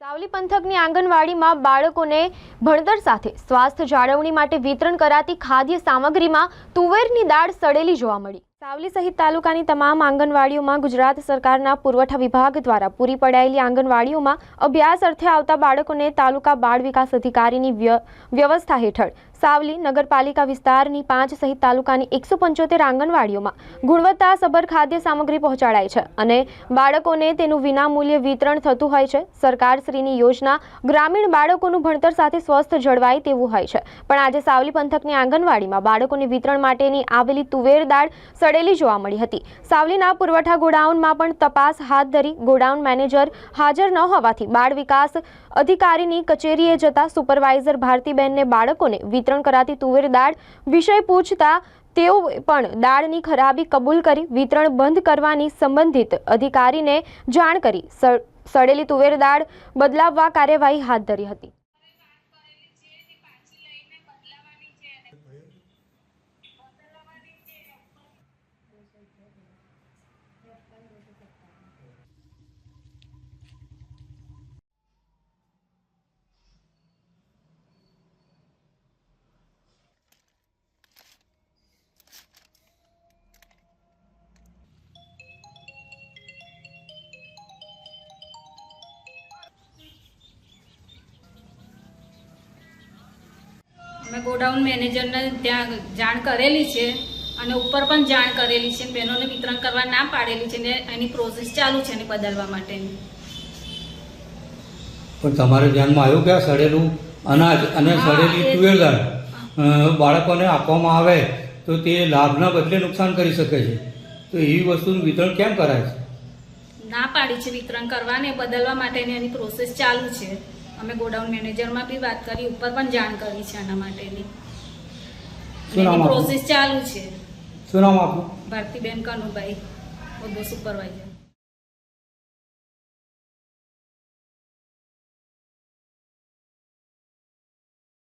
સાવલી પંથકની આંગણવાડીમાં બાળકોને ભણતર સાથે સ્વાસ્થ્ય જાળવણી માટે વિતરણ કરાતી ખાદ્ય સામગ્રીમાં તુવેરની દાળ સડેલી જોવા મળી. સાવલી સહિત તાલુકાની તમામ આંગણવાડીઓમાં ગુજરાત સરકારના પુરવઠા વિભાગ દ્વારા પૂરી પડાયેલી આંગણવાડીઓમાં અભ્યાસ અર્થે આવતા બાળકોને તાલુકા બાળ વિકાસ અધિકારીની વ્યવસ્થા હેઠળ સાવલી નગરપાલિકા વિસ્તારની પાંચ સહિત તાલુકાની એકસો પંચોતેર આંગણવાડીઓમાં ગુણવત્તાસભર ખાદ્ય સામગ્રી પહોંચાડાય છે અને બાળકોને તેનું વિનામૂલ્ય વિતરણ થતું હોય છે. સરકારશ્રીની યોજના ગ્રામીણ બાળકોનું ભણતર સાથે સ્વસ્થ જળવાય તેવું હોય છે. પણ આજે સાવલી પંથકની આંગણવાડીમાં બાળકોને વિતરણ માટેની આવેલી તુવેર દાળ સડેલી જોવા મળી હતી. સાવલીના પુરવઠા ગોડાઉનમાં પણ તપાસ હાથ ધરી ગોડાઉન મેનેજર હાજર ન હોવાથી બાળ વિકાસ અધિકારીની કચેરીએ જતા સુપરવાઇઝર ભારતીબેનને બાળકોને વિતરણ કરાતી તુવેર દાળ વિષય પૂછતા તેઓ પણ દાળની ખરાબી કબૂલ કરી વિતરણ બંધ કરવાની સંબંધિત અધિકારીને જાણ કરી. સડેલી તુવેર દાળ બદલાવવા કાર્યવાહી હાથ ધરી હતી. અમે ગોડાઉન મેનેજરને ત્યાં જાણ કરેલી છે અને ઉપર પણ જાણ કરેલી છે. બહેનોને વિતરણ કરવા ના પાડેલી છે ને એની પ્રોસેસ ચાલુ છે એને બદલવા માટેની. પણ તમારે ધ્યાનમાં આવ્યું કે સડેલું અનાજ અને સડેલી એ- દાળ બાળકોને આપવામાં આવે તો તે લાભના બદલે નુકસાન કરી શકે છે. તો એવી વસ્તુનું વિતરણ કેમ કરાય છે? ના પાડી છે. વિતરણ કરવાને બદલવા માટેની એની પ્રોસેસ ચાલુ છે. અમે ગોડાઉન મેનેજરમાં બી વાત કરી ઉપર પણ જાણ કરી છે આના માટેની. એની પ્રોસેસ ચાલુ છે. શું નામ આપનું? ભારતીબેન કનુભાઈ હોદ્દો સુપરવાઇઝર